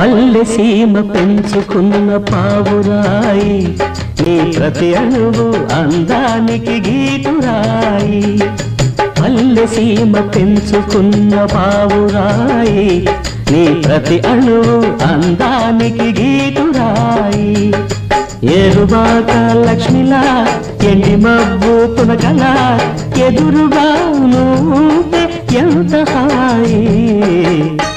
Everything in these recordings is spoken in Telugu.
పల్లె సీమ పెంచుకున్న పావురాయి నీ ప్రతి అణువు అందానికి గీతురాయి. పల్లె సీమ పెంచుకున్న పావురాయి నీ ప్రతి అణువు అందానికి గీతురాయి. ఏరుబాక లక్ష్మిలా ఎండి మబ్బు పునకల ఎదురుగా నువ్వు ఎంత హాయి.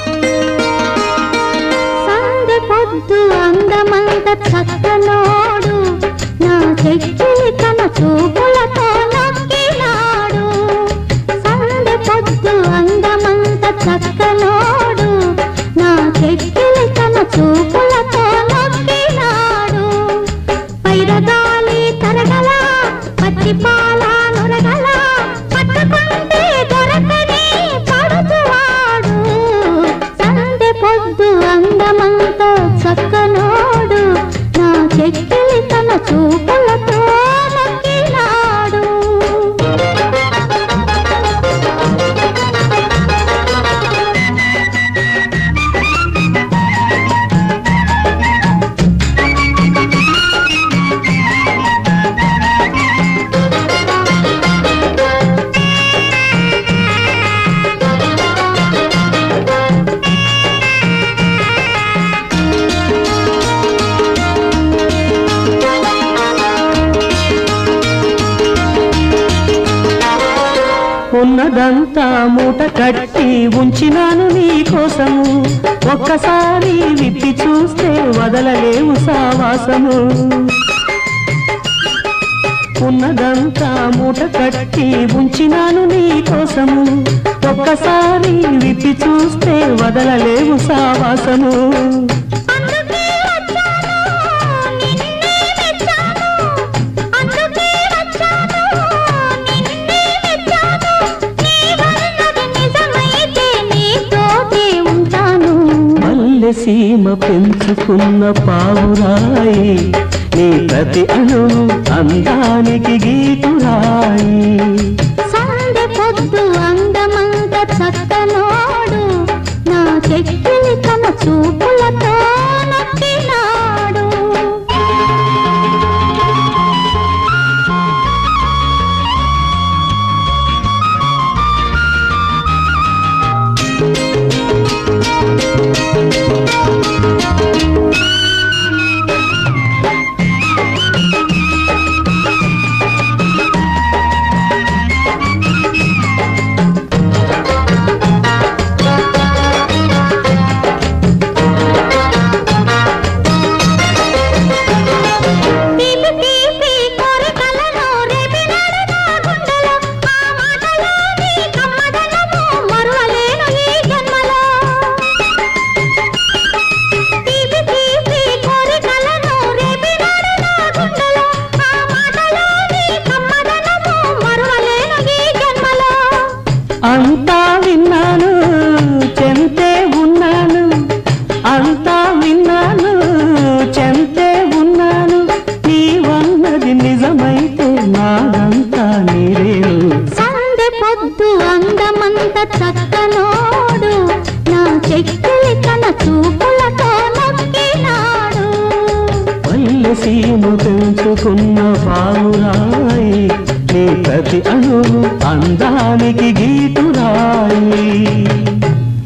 చక్కనోడు నా చెక్కిలి తన చూపులతో నక్కినాడు. సందె పొద్దు అందమంత చక్కనోడు నా చెక్కిలి తన చూపులతో నొక్కినాడు. పైరగాలి తరగల నొరగల పట్టుకుంటే దొరకని సందె పొద్దు అందమంత ఉన్నదంతా మూట కట్టి ఉంచినాను నీ కోసము ఒక్కసారి విప్పి చూస్తే వదలలేవు సావాసము. ఉన్నదంతా మూట కట్టి ఉంచినాను నీ కోసము ఒక్కసారి విప్పి చూస్తే వదలలేవు సావాసము. సీమ పెంచుకున్న పావురాయి నీ ప్రతి అణు అందానికి గీతురాయి. సందె పొద్దు అందమంత చక్కలో అంతా విన్నాను చెంతే ఉన్నాను. అంతా విన్నాను చెంతే ఉన్నాను. నీవన్నది నిజమైతే నాదంతా నీరేను సందె పొద్దు అందమంత చక్కనోడు నా చెక్కిలి తన చూపులతో నొక్కినాడు. పల్లె సీమ పెంచుకున్న పావురాయి నీ ప్రతి అణువు అందానికి గీతురాయి.